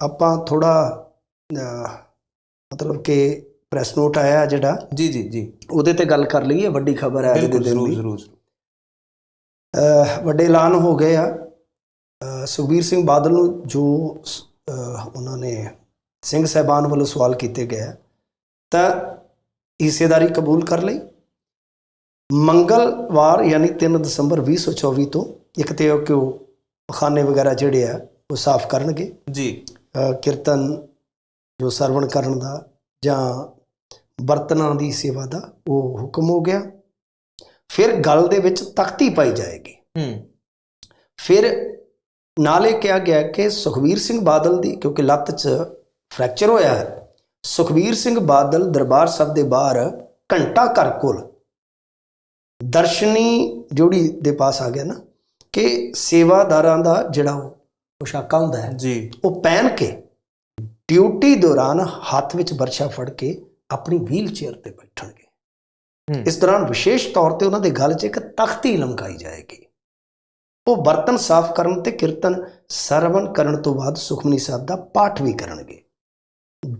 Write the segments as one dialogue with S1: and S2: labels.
S1: ਆਪਾਂ ਥੋੜਾ ਮਤਲਬ ਕਿ ਪ੍ਰੈਸ ਨੋਟ ਆਇਆ ਜਿਹੜਾ
S2: ਜੀ ਜੀ ਜੀ।
S1: ਉਹਦੇ ਤੇ ਗੱਲ ਕਰ ਲਈਏ ਵੱਡੀ ਖਬਰ ਹੈ ਅੱਜ ਦੇ ਦਿਨ
S2: ਜ਼ਰੂਰ
S1: ਦੀ।
S2: ਜ਼ਰੂਰ
S1: ਅਹ ਵੱਡੇ ਐਲਾਨ ਹੋ ਗਏ ਆ। ਸੁਖਬੀਰ ਸਿੰਘ ਬਾਦਲ ਨੂੰ ਜੋ ਉਹਨਾਂ ਨੇ ਸਿੰਘ ਸਹਿਬਾਨ ਵੱਲੋਂ ਸਵਾਲ ਕੀਤੇ ਗਏ ਤਾਂ ਹਿੱਸੇਦਾਰੀ ਕਬੂਲ ਕਰ ਲਈ। ਮੰਗਲਵਾਰ ਯਾਨੀ 3 ਦਸੰਬਰ 2024 ਤੋਂ ਇੱਕ ਤੇ ਉਹ ਕਿ ਉਹ ਪਖਾਨੇ ਵਗੈਰਾ ਜਿਹੜੇ ਆ ਉਹ ਸਾਫ਼ ਕਰਨਗੇ।
S2: ਜੀ।
S1: ਕੀਰਤਨ ਜੋ ਸਰਵਣ ਕਰਨ ਦਾ ਜਾਂ ਬਰਤਨਾਂ ਦੀ ਸੇਵਾ ਦਾ ਉਹ ਹੁਕਮ ਹੋ ਗਿਆ। ਫਿਰ ਗਲ ਦੇ ਵਿੱਚ ਤਖਤੀ ਪਾਈ ਜਾਏਗੀ।
S2: ਹੂੰ।
S1: ਫਿਰ ਨਾਲੇ ਕਿਹਾ ਗਿਆ ਕਿ ਸੁਖਬੀਰ ਸਿੰਘ ਬਾਦਲ ਦੀ ਕਿਉਂਕਿ ਲੱਤ 'ਚ ਫ੍ਰੈਕਚਰ ਹੋਇਆ ਹੈ ਸੁਖਬੀਰ ਸਿੰਘ ਬਾਦਲ ਦਰਬਾਰ ਸਾਹਿਬ ਦੇ ਬਾਹਰ ਘੰਟਾ ਘਰ ਕੋਲ ਦਰਸ਼ਨੀ ਜੋੜੀ ਦੇ ਪਾਸ ਆ ਗਿਆ ਨਾ ਕਿ ਸੇਵਾਦਾਰਾਂ ਦਾ ਜਿਹੜਾ ਉਹ ਪੋਸ਼ਾਕਾ ਹੁੰਦਾ ਹੈ
S2: ਜੀ।
S1: ਉਹ ਪਹਿਨ ਕੇ ਡਿਊਟੀ ਦੌਰਾਨ ਹੱਥ ਵਿੱਚ ਬਰਛਾ ਫੜ ਕੇ ਆਪਣੀ ਵੀਲ ਚੇਅਰ ਤੇ ਬੈਠਣਗੇ। ਇਸ ਦੌਰਾਨ ਵਿਸ਼ੇਸ਼ ਤੌਰ ਤੇ ਉਹਨਾਂ ਦੇ ਗਲ 'ਚ ਇੱਕ ਤਖਤੀ ਲਮਕਾਈ ਜਾਏਗੀ। ਉਹ ਬਰਤਨ ਸਾਫ਼ ਕਰਨ ਤੇ ਕੀਰਤਨ ਸਰਵਨ ਕਰਨ ਤੋਂ ਬਾਅਦ ਸੁਖਮਨੀ ਸਾਹਿਬ ਦਾ ਪਾਠ ਵੀ ਕਰਨਗੇ।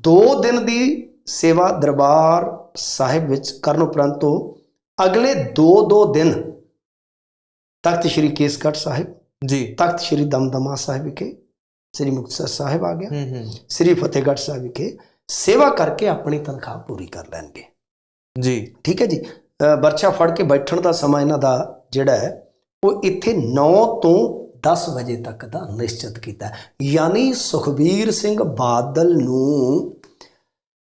S1: ਦੋ ਦਿਨ ਦੀ ਸੇਵਾ ਦਰਬਾਰ ਸਾਹਿਬ ਵਿੱਚ ਕਰਨ ਉਪਰੰਤ ਉਹ ਅਗਲੇ 2-2 ਦਿਨ ਤਖਤ ਸ੍ਰੀ ਕੇਸਗੜ੍ਹ ਸਾਹਿਬ
S2: ਜੀ
S1: ਤਖਤ ਸ੍ਰੀ ਦਮਦਮਾ ਸਾਹਿਬ ਵਿਖੇ ਸ੍ਰੀ ਮੁਕਤਸਰ ਸਾਹਿਬ ਆ ਗਿਆ ਸ੍ਰੀ ਫਤਿਹਗੜ੍ਹ ਸਾਹਿਬ ਵਿਖੇ ਸੇਵਾ ਕਰਕੇ ਆਪਣੀ ਤਨਖਾਹ ਪੂਰੀ ਕਰ ਲੈਣਗੇ
S2: ਜੀ
S1: ਠੀਕ ਹੈ ਜੀ ਬਰਛਾ ਫੜ ਕੇ ਬੈਠਣ ਦਾ ਸਮਾਂ ਇਹਨਾਂ ਦਾ ਜਿਹੜਾ ਹੈ ਉਹ ਇੱਥੇ 9 ਤੋਂ 10 ਵਜੇ ਤੱਕ ਦਾ ਨਿਸ਼ਚਿਤ ਕੀਤਾ ਹੈ। ਯਾਨੀ ਸੁਖਬੀਰ ਸਿੰਘ ਬਾਦਲ ਨੂੰ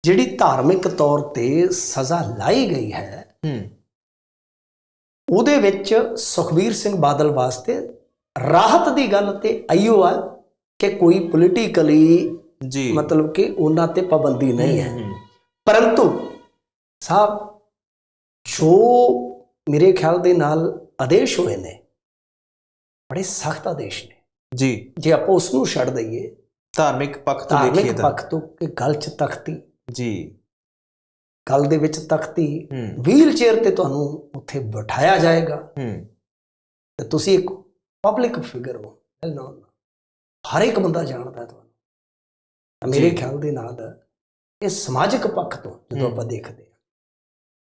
S1: ਜਿਹੜੀ ਧਾਰਮਿਕ ਤੌਰ ਤੇ ਸਜ਼ਾ ਲਾਈ ਗਈ ਹੈ
S2: ਹੂੰ
S1: ਉਹਦੇ ਵਿੱਚ ਸੁਖਬੀਰ ਸਿੰਘ ਬਾਦਲ ਵਾਸਤੇ ਰਾਹਤ ਦੀ ਗੱਲ ਤੇ ਆਈਓ ਆ ਕਿ ਕੋਈ ਪੋਲੀਟੀਕਲੀ
S2: ਜੀ।
S1: ਮਤਲਬ ਕਿ ਉਹਨਾਂ ਤੇ ਪਾਬੰਦੀ ਨਹੀਂ ਹੈ। ਪਰੰਤੂ ਸਾਹਿਬ ਜੋ ਮੇਰੇ ਖਿਆਲ ਦੇ ਨਾਲ ਆਦੇਸ਼ ਹੋਏ ਨੇ ਬੜੇ ਸਖਤ ਆਦੇਸ਼ ਨੇ।
S2: ਜੀ।
S1: ਜੇ ਆਪਾਂ ਉਸ ਨੂੰ ਛੱਡ ਦਈਏ
S2: ਧਾਰਮਿਕ ਪੱਖ ਤੋਂ ਦੇਖੀਏ
S1: ਧਾਰਮਿਕ
S2: ਤਾਂ।
S1: ਪੱਖ ਤੋਂ ਕਿ ਗਲ 'ਚ ਤਖਤੀ
S2: ਜੀ।
S1: ਗਲ ਦੇ ਵਿੱਚ ਤਖਤੀ ਵੀਲ ਚੇਅਰ ਤੇ ਤੁਹਾਨੂੰ ਉੱਥੇ ਬਿਠਾਇਆ ਜਾਏਗਾ।
S2: ਹੂੰ।
S1: ਤੇ ਤੁਸੀਂ ਇੱਕ ਪਬਲਿਕ ਫਿਗਰ ਹੋ ਵੈਲ ਨੋਨ ਹਰ ਇੱਕ ਬੰਦਾ ਜਾਣਦਾ ਤੁਹਾਨੂੰ ਮੇਰੇ। ਖਿਆਲ ਦੇ ਨਾਲ ਇਹ ਸਮਾਜਿਕ ਪੱਖ ਤੋਂ ਜਦੋਂ। ਆਪਾਂ ਦੇਖਦੇ ਹਾਂ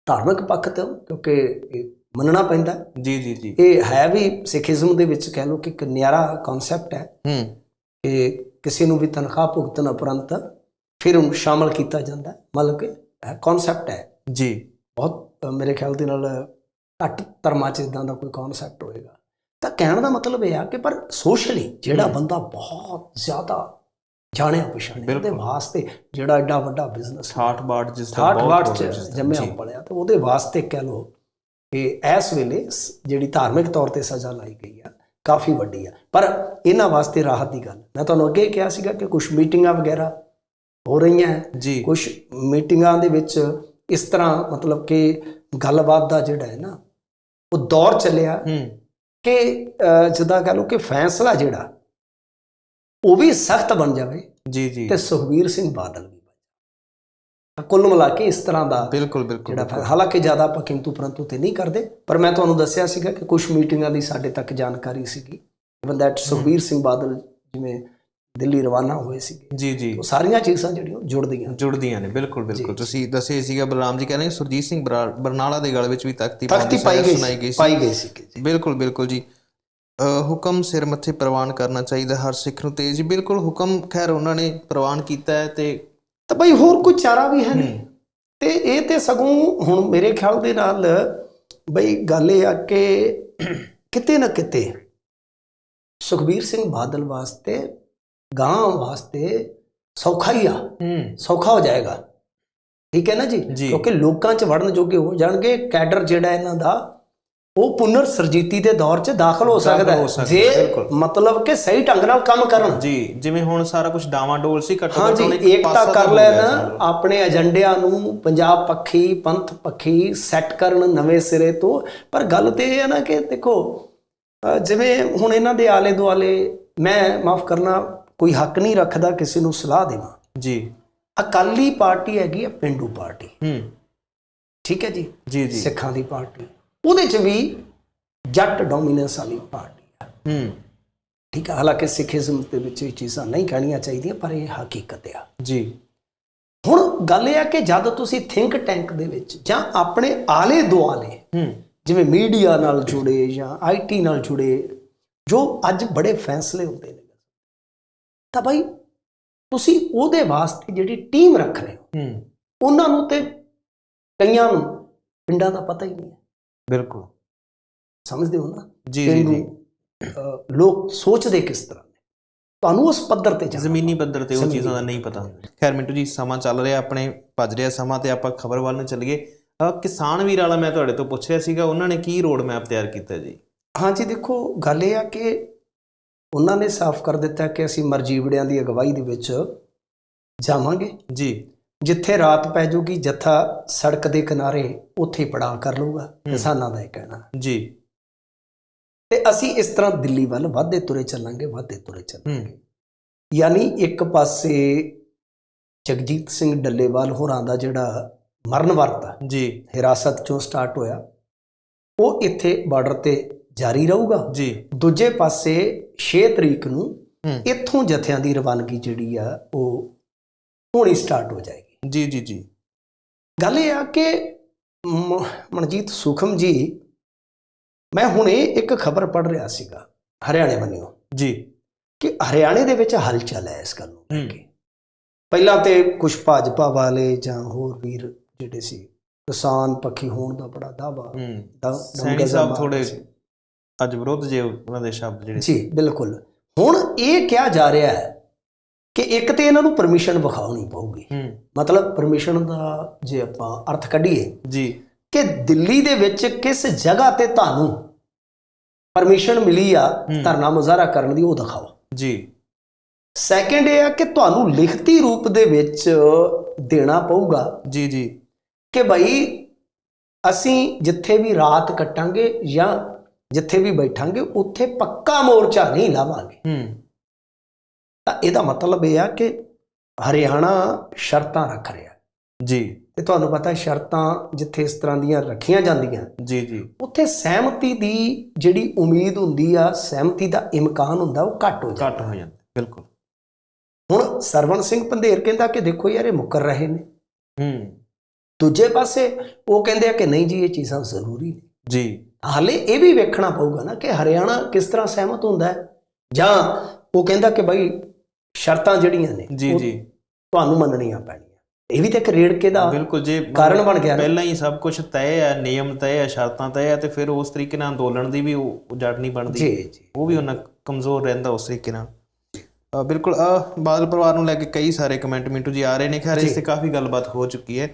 S1: ਧਾਰਮਿਕ ਪੱਖ ਤੋਂ ਕਿਉਂਕਿ ਇਹ ਮੰਨਣਾ ਪੈਂਦਾ।
S2: ਜੀ ਜੀ ਜੀ
S1: ਇਹ ਹੈ ਵੀ ਸਿੱਖੀਜ਼ਮ ਦੇ ਵਿੱਚ ਕਹਿ ਲਓ ਕਿ ਇੱਕ ਨਿਆਰਾ ਕਨਸੈਪਟ ਹੈ
S2: ਹੂੰ
S1: ਕਿ ਕਿਸੇ ਨੂੰ ਵੀ ਤਨਖਾਹ ਭੁਗਤਣ ਉਪਰੰਤ ਫਿਰ ਉਹਨੂੰ ਸ਼ਾਮਲ ਕੀਤਾ ਜਾਂਦਾ। ਮਤਲਬ ਕਿ ਕਨਸੈਪਟ ਹੈ
S2: ਜੀ
S1: ਬਹੁਤ ਮੇਰੇ ਖਿਆਲ ਦੇ ਨਾਲ ਘੱਟ ਧਰਮਾਂ 'ਚ ਇਦਾਂ ਦਾ ਕੋਈ ਕਨਸੈਪਟ ਹੋਏਗਾ ਤਾਂ ਕਹਿਣ ਦਾ ਮਤਲਬ ਇਹ ਆ ਕਿ ਪਰ ਸੋਸ਼ਲੀ ਜਿਹੜਾ। ਬੰਦਾ ਬਹੁਤ ਜ਼ਿਆਦਾ ਜਾਣਿਆ ਪਛਾਣਿਆ ਉਹਦੇ। ਵਾਸਤੇ ਜਿਹੜਾ ਐਡਾ ਵੱਡਾ ਬਿਜ਼ਨਸ
S2: 68 ਬਾਟ ਜਿਸ ਦਾ
S1: 60
S2: ਬਹੁਤ
S1: ਵਾਟ
S2: ਹੋ
S1: ਚ
S2: ਗਿਆ ਜਿਸ ਦਾ।
S1: ਜੰਮਿਆ
S2: ਜੀ,
S1: ਪਲਿਆ ਤੇ ਉਹਦੇ ਵਾਸਤੇ ਕਹਿ ਲਓ ਕਿ ਇਸ ਵੇਲੇ ਜਿਹੜੀ ਧਾਰਮਿਕ ਤੌਰ ਤੇ ਸਜ਼ਾ ਲਾਈ ਗਈ ਆ ਕਾਫੀ ਵੱਡੀ ਆ। ਪਰ ਇਹਨਾਂ ਵਾਸਤੇ ਰਾਹਤ ਦੀ ਗੱਲ। ਮੈਂ ਤੁਹਾਨੂੰ ਅੱਗੇ ਕਿਹਾ ਸੀਗਾ ਕਿ ਕੁਝ ਮੀਟਿੰਗਾਂ ਵਗੈਰਾ ਹੋ ਰਹੀਆਂ
S2: ਜੀ।
S1: ਕੁਝ ਮੀਟਿੰਗਾਂ ਦੇ ਵਿੱਚ ਇਸ ਤਰ੍ਹਾਂ ਮਤਲਬ ਕਿ ਗੱਲਬਾਤ ਦਾ ਜਿਹੜਾ ਹੈ ਨਾ ਉਹ ਦੌਰ ਚੱਲਿਆ।
S2: ਹੂੰ।
S1: ਕਿ ਜਿੱਦਾਂ ਕਹ ਲਓ ਕਿ ਫੈਸਲਾ ਜਿਹੜਾ ਉਹ ਵੀ ਸਖਤ ਬਣ ਜਾਵੇ
S2: ਜੀ ਜੀ।
S1: ਤੇ ਸੁਖਬੀਰ ਸਿੰਘ ਬਾਦਲ ਵੀ ਬਣ ਜਾਵੇ ਕੁੱਲ ਮਿਲਾ ਕੇ ਇਸ ਤਰ੍ਹਾਂ ਦਾ
S2: ਬਿਲਕੁਲ ਬਿਲਕੁਲ
S1: ਜਿਹੜਾ ਹਾਲਾਂਕਿ ਜ਼ਿਆਦਾ ਆਪਾਂ ਕਿੰਤੂ ਪਰੰਤੂ ਤੇ ਨਹੀਂ ਕਰਦੇ ਪਰ ਮੈਂ ਤੁਹਾਨੂੰ ਦੱਸਿਆ ਸੀਗਾ ਕਿ ਕੁਝ ਮੀਟਿੰਗਾਂ ਦੀ ਸਾਡੇ ਤੱਕ ਜਾਣਕਾਰੀ ਸੀਗੀ। ਇਵਨ ਦੈਟ ਸੁਖਬੀਰ ਸਿੰਘ ਬਾਦਲ ਜਿਵੇਂ ਦਿੱਲੀ ਰਵਾਨਾ ਹੋਏ ਸੀਗੇ
S2: ਜੀ ਜੀ।
S1: ਉਹ ਸਾਰੀਆਂ ਚੀਜ਼ਾਂ ਜਿਹੜੀਆਂ ਜੁੜਦੀਆਂ
S2: ਜੁੜਦੀਆਂ ਨੇ ਬਿਲਕੁਲ ਬਿਲਕੁਲ। ਤੁਸੀਂ ਦੱਸਿਆ ਸੀਗਾ ਬਲਰਾਮ ਜੀ ਕਹਿੰਦੇ ਸੁਰਜੀਤ ਸਿੰਘ ਬਰਾ- ਬਰਨਾਲਾ ਦੇ ਗਲ ਵਿੱਚ ਵੀ ਤਖਤੀ
S1: ਪਾਈ ਗਈ
S2: ਸੁਣਾਈ ਗਈ
S1: ਸੀ।
S2: ਸੀ
S1: ਪਾਈ ਗਈ ਸੀ ਜੀ।
S2: ਬਿਲਕੁਲ ਬਿਲਕੁਲ ਜੀ। ਹੁਕਮ ਸਿਰ ਮੱਥੇ ਪ੍ਰਵਾਨ ਕਰਨਾ ਚਾਹੀਦਾ ਹਰ ਸਿੱਖ ਨੂੰ ਤੇ ਜੀ ਬਿਲਕੁਲ ਹੁਕਮ ਖੈਰ ਉਹਨਾਂ ਨੇ ਪ੍ਰਵਾਨ ਕੀਤਾ ਹੈ ਤੇ
S1: ਤਾਂ ਬਈ ਹੋਰ ਕੋਈ ਚਾਰਾ ਵੀ ਹੈ ਨਹੀਂ ਤੇ ਇਹ ਤੇ ਸਗੋਂ ਹੁਣ ਮੇਰੇ ਖਿਆਲ ਦੇ ਨਾਲ ਬਈ ਗੱਲ ਇਹ ਆ ਕਿ ਕਿਤੇ ਨਾ ਕਿਤੇ ਸੁਖਬੀਰ ਸਿੰਘ ਬਾਦਲ ਵਾਸਤੇ ਗਾਂ ਵਾਸਤੇ ਸੌਖਾ ਹੀ ਆ ਸੌਖਾ ਹੋ ਜਾਏਗਾ ਠੀਕ ਹੈ ਨਾ ਜੀ। ਕਿਉਂਕਿ ਲੋਕਾਂ 'ਚ ਵੜਨ ਜੋਗੇ ਹੋ ਜਾਣਗੇ ਕੈਡਰ ਜਿਹੜਾ ਇਹਨਾਂ ਦਾ ਉਹ ਪੁਨਰ ਸਰਜੀਤੀ ਦੇ ਦੌਰ 'ਚ ਦਾਖਲ ਹੋ ਸਕਦਾ
S2: ਹੋ
S1: ਜੇ। ਮਤਲਬ ਕਿ ਸਹੀ ਢੰਗ ਨਾਲ ਕੰਮ ਕਰਨ
S2: ਜੀ ਜਿਵੇਂ ਹੁਣ ਸਾਰਾ ਕੁਝ ਡਾਵਾਂਡੋਲ ਸੀ ਘੱਟੋ ਘੱਟ ਇੱਕ
S1: ਏਕਤਾ ਕਰ ਲੈਣ। ਆਪਣੇ ਏਜੰਡਿਆਂ ਨੂੰ ਪੰਜਾਬ ਪੱਖੀ ਪੰਥ ਪੱਖੀ ਸੈੱਟ ਕਰਨ ਨਵੇਂ ਸਿਰੇ ਤੋਂ ਪਰ ਗੱਲ ਤੇ ਇਹ ਹੈ ਨਾ ਕਿ ਦੇਖੋ ਜਿਵੇਂ ਹੁਣ ਇਹਨਾਂ ਦੇ ਆਲੇ ਦੁਆਲੇ ਮੈਂ ਮਾਫ ਕਰਨਾ ਕੋਈ ਹੱਕ ਨਹੀਂ ਰੱਖਦਾ ਕਿਸੇ ਨੂੰ ਸਲਾਹ ਦੇਵਾਂ
S2: ਜੀ।
S1: ਅਕਾਲੀ ਪਾਰਟੀ ਹੈਗੀ ਹੈ ਪਿੰਡੂ ਪਾਰਟੀ।
S2: ਹੂੰ।
S1: ਠੀਕ ਹੈ ਜੀ?
S2: ਜੀ ਜੀ।
S1: ਸਿੱਖਾਂ ਦੀ ਪਾਰਟੀ। ਉਹਦੇ ਚ ਵੀ ਜੱਟ ਡੋਮੀਨੈਂਸ ਵਾਲੀ ਪਾਰਟੀ ਹੈ
S2: ਹੂੰ।
S1: ਠੀਕ ਹੈ ਹਾਲਾਂਕਿ ਸਿੱਖੀਜ਼ਮ ਦੇ ਵਿੱਚ ਇਹ ਚੀਜ਼ਾਂ ਨਹੀਂ ਕਹਿਣੀਆਂ ਚਾਹੀਦੀਆਂ ਪਰ ਇਹ ਹਕੀਕਤ ਆ।
S2: ਜੀ।
S1: ਹੁਣ ਗੱਲ ਇਹ ਆ ਕਿ ਜਦ ਤੁਸੀਂ ਥਿੰਕ ਟੈਂਕ ਦੇ ਵਿੱਚ ਜਾਂ ਆਪਣੇ ਆਲੇ ਦੁਆਲੇ
S2: ਹੂੰ।
S1: ਜਿਵੇਂ ਮੀਡੀਆ ਨਾਲ ਜੁੜੇ ਜਾਂ ਆਈਟੀ ਨਾਲ ਜੁੜੇ ਜੋ ਅੱਜ ਬੜੇ ਫੈਸਲੇ ਹੁੰਦੇ ਨੇ। ਤਾਂ ਭਾਈ ਤੁਸੀਂ ਉਹਦੇ ਵਾਸਤੇ ਜਿਹੜੀ ਟੀਮ ਰੱਖ ਰਹੇ ਹੋ
S2: ਹੂੰ।
S1: ਉਹਨਾਂ ਨੂੰ ਤੇ ਕਈਆਂ ਨੂੰ ਪਿੰਡਾਂ ਦਾ ਪਤਾ ਹੀ ਨਹੀਂ ਹੈ।
S2: ਬਿਲਕੁਲ।
S1: ਸਮਝਦੇ ਹੋ ਨਾ?
S2: ਜੀ ਜੀ ਜੀ।
S1: ਲੋਕ ਸੋਚਦੇ ਕਿਸ ਤਰ੍ਹਾਂ ਤੁਹਾਨੂੰ ਉਸ ਪੱਧਰ ਤੇ ਜਾਣਾ।
S2: ਜ਼ਮੀਨੀ ਪੱਧਰ ਤੇ ਉਹ ਚੀਜ਼ਾਂ ਦਾ ਨਹੀਂ ਪਤਾ। ਹੁੰਦਾ ਖੈਰ ਮਿੰਟੂ ਜੀ ਸਮਾਂ ਚੱਲ ਰਿਹਾ ਆਪਣੇ ਭੱਜ ਰਿਹਾ ਸਮਾਂ ਤੇ ਆਪਾਂ ਖਬਰ ਵੱਲ ਨੂੰ ਚੱਲੀਏ। ਕਿਸਾਨ ਵੀਰ ਵਾਲਾ ਮੈਂ ਤੁਹਾਡੇ ਤੋਂ ਪੁੱਛ ਰਿਹਾ ਸੀਗਾ ਉਹਨਾਂ ਨੇ ਕੀ ਰੋਡ ਮੈਪ ਤਿਆਰ ਕੀਤਾ ਜੀ?
S1: ਹਾਂਜੀ ਦੇਖੋ ਗੱਲ ਇਹ ਆ ਕਿ ਉਹਨਾਂ ਨੇ ਸਾਫ਼ ਕਰ ਦਿੱਤਾ ਕਿ ਅਸੀਂ ਮਰਜੀਵੜਿਆਂ ਦੀ ਅਗਵਾਈ ਦੇ ਵਿੱਚ ਜਾਵਾਂਗੇ।
S2: ਜੀ।
S1: ਜਿੱਥੇ ਰਾਤ ਪੈ ਜਾਊਗੀ ਜੱਥਾ ਸੜਕ ਦੇ ਕਿਨਾਰੇ ਉੱਥੇ ਪੜਾਅ ਕਰ ਲਊਗਾ। ਕਿਸਾਨਾਂ ਦਾ ਇਹ ਕਹਿਣਾ।
S2: ਜੀ।
S1: ਤੇ ਅਸੀਂ ਇਸ ਤਰ੍ਹਾਂ ਦਿੱਲੀ ਵੱਲ ਵਾਧੇ ਤੁਰੇ ਚੱਲਾਂਗੇ ਵਾਧੇ ਤੁਰੇ ਚੱਲਾਂਗੇ। ਯਾਨੀ ਇੱਕ ਪਾਸੇ ਜਗਜੀਤ ਸਿੰਘ ਡੱਲੇਵਾਲ ਹੋਰਾਂ ਦਾ ਜਿਹੜਾ ਮਰਨ ਵਰਤ
S2: ਜੀ।
S1: ਹਿਰਾਸਤ ਚੋਂ ਸਟਾਰਟ ਹੋਇਆ ਉਹ ਇੱਥੇ ਬਾਰਡਰ ਤੇ ਜਾਰੀ ਰਹੂਗਾ।
S2: ਜੀ।
S1: ਦੂਜੇ ਪਾਸੇ 6 ਤਰੀਕ ਨੂੰ ਇੱਥੋਂ ਜਥਿਆਂ ਦੀ ਰਵਾਨਗੀ ਜਿਹੜੀ ਆ ਉਹ ਹੋਣੀ ਸਟਾਰਟ ਹੋ ਜਾਏਗੀ।
S2: ਜੀ ਜੀ ਜੀ।
S1: ਗੱਲ ਇਹ ਆ ਕਿ ਮਨਜੀਤ ਸੁਖਮ ਜੀ ਮੈਂ ਹੁਣੇ ਇੱਕ ਖਬਰ ਪੜ੍ਹ ਰਿਹਾ ਸੀਗਾ ਹਰਿਆਣੇ ਬੰਨਿਓ
S2: ਜੀ।
S1: ਕਿ ਹਰਿਆਣੇ ਦੇ ਵਿੱਚ ਹਲਚਲ ਹੈ ਇਸ ਗੱਲ ਨੂੰ ਲੈ
S2: ਹੂੰ।
S1: ਕੇ। ਪਹਿਲਾਂ ਤੇ ਕੁਝ ਭਾਜਪਾ ਵਾਲੇ ਜਾਂ ਹੋਰ ਵੀਰ ਜਿਹੜੇ ਸੀ ਕਿਸਾਨ ਪੱਖੀ ਹੋਣ ਦਾ ਬੜਾ ਦਾਵਾ
S2: ਸੈਣੀ ਸਾਹਿਬ ਥੋੜੇ। ਅੱਜ ਵਿਰੋਧ ਜੇ ਉਹਨਾਂ ਦੇ ਸ਼ਬਦ ਜਿਹੜੇ
S1: ਜੀ ਬਿਲਕੁਲ। ਹੁਣ ਇਹ ਕਿਹਾ ਜਾ ਰਿਹਾ ਹੈ ਕਿ ਇੱਕ ਤੇ ਇਹਨਾਂ ਨੂੰ ਪਰਮਿਸ਼ਨ ਵਿਖਾਉਣੀ ਪਊਗੀ। ਮਤਲਬ ਪਰਮਿਸ਼ਨ ਦਾ ਜੇ ਆਪਾਂ ਅਰਥ ਕੱਢੀਏ
S2: ਜੀ।
S1: ਕਿ ਦਿੱਲੀ ਦੇ ਵਿੱਚ ਕਿਸ ਜਗ੍ਹਾ ਤੇ ਤੁਹਾਨੂੰ ਪਰਮਿਸ਼ਨ ਮਿਲੀ ਆ। ਧਰਨਾ ਮੁਜ਼ਾਹਰਾ ਕਰਨ ਦੀ ਉਹ ਦਿਖਾਓ।
S2: ਜੀ।
S1: ਸੈਕੰਡ ਇਹ ਆ ਕਿ ਤੁਹਾਨੂੰ ਲਿਖਤੀ ਰੂਪ ਦੇ ਵਿੱਚ ਦੇਣਾ ਪਊਗਾ।
S2: ਜੀ ਜੀ।
S1: ਕਿ ਭਾਈ ਅਸੀਂ ਜਿੱਥੇ ਵੀ ਰਾਤ ਕੱਟਾਂਗੇ ਜਾਂ ਜਿੱਥੇ ਵੀ ਬੈਠਾਂਗੇ ਉੱਥੇ ਪੱਕਾ ਮੋਰਚਾ ਨਹੀਂ ਲਾਵਾਂਗੇ।
S2: ਹੂੰ।
S1: ਤਾਂ ਇਹਦਾ ਮਤਲਬ ਇਹ ਆ ਕਿ ਹਰਿਆਣਾ ਸ਼ਰਤਾਂ ਰੱਖ ਰਿਹਾ
S2: ਜੀ।
S1: ਤੇ ਤੁਹਾਨੂੰ ਪਤਾ ਹੈ ਸ਼ਰਤਾਂ ਜਿੱਥੇ ਇਸ ਤਰ੍ਹਾਂ ਦੀਆਂ ਰੱਖੀਆਂ ਜਾਂਦੀਆਂ
S2: ਜੀ ਜੀ।
S1: ਉੱਥੇ ਸਹਿਮਤੀ ਦੀ ਜਿਹੜੀ ਉਮੀਦ ਹੁੰਦੀ ਆ ਸਹਿਮਤੀ ਦਾ ਇਮਕਾਨ ਹੁੰਦਾ ਉਹ ਘੱਟ ਹੋ ਜਾਂਦਾ।
S2: ਘੱਟ ਹੋ ਜਾਂਦਾ ਬਿਲਕੁਲ।
S1: ਹੁਣ ਸਰਵਣ ਸਿੰਘ ਪੰਧੇਰ ਕਹਿੰਦਾ ਕਿ ਦੇਖੋ ਯਾਰ ਇਹ ਮੁੱਕਰ ਰਹੇ ਨੇ।
S2: ਹੂੰ।
S1: ਦੂਜੇ ਪਾਸੇ ਉਹ ਕਹਿੰਦੇ ਆ ਕਿ ਨਹੀਂ ਜੀ ਇਹ ਚੀਜ਼ਾਂ ਜ਼ਰੂਰੀ ਨੇ।
S2: ਜੀ।
S1: ਹਾਲੇ ਇਹ ਵੀ ਵੇਖਣਾ ਪਊਗਾ ਨਾ ਕਿ ਹਰਿਆਣਾ ਕਿਸ ਤਰ੍ਹਾਂ ਸਹਿਮਤ ਹੁੰਦਾ ਹੈ। ਜਾਂ ਉਹ ਕਹਿੰਦਾ ਕਿ ਭਾਈ ਸ਼ਰਤਾਂ ਜਿਹੜੀਆਂ ਨੇ
S2: ਜੀ ਜੀ।
S1: ਤੁਹਾਨੂੰ ਮੰਨਣੀਆਂ ਪੈਣੀਆਂ। ਇਹ ਵੀ ਤਾਂ ਇੱਕ ਰੇੜਕੇ ਦਾ
S2: ਬਿਲਕੁਲ ਜੇ।
S1: ਕਾਰਨ ਬਣ ਗਿਆ।
S2: ਪਹਿਲਾਂ ਹੀ ਸਭ ਕੁਝ ਤੈਅ ਹੈ ਨਿਯਮ ਤੈਅ ਹੈ ਸ਼ਰਤਾਂ ਤੈਅ ਹੈ ਤੇ ਫਿਰ ਉਸ ਤਰੀਕੇ ਨਾਲ ਅੰਦੋਲਨ ਦੀ ਵੀ ਉਹ ਜੜ ਨਹੀਂ ਬਣਦੀ।
S1: ਜੀ ਜੀ।
S2: ਉਹ ਵੀ ਉਹਨਾਂ ਕਮਜ਼ੋਰ ਰਹਿੰਦਾ ਉਸ ਤਰੀਕੇ ਨਾਲ। ਬਿਲਕੁਲ ਬਾਦਲ ਪਰਿਵਾਰ ਨੂੰ ਲੈ ਕੇ ਕਈ ਸਾਰੇ ਕਮੈਂਟ ਮਿੰਟੂ ਜੀ ਆ ਰਹੇ ਨੇ। ਖੈਰ ਇਸ ਤੇ ਕਾਫੀ ਗੱਲਬਾਤ ਹੋ ਚੁੱਕੀ ਹੈ।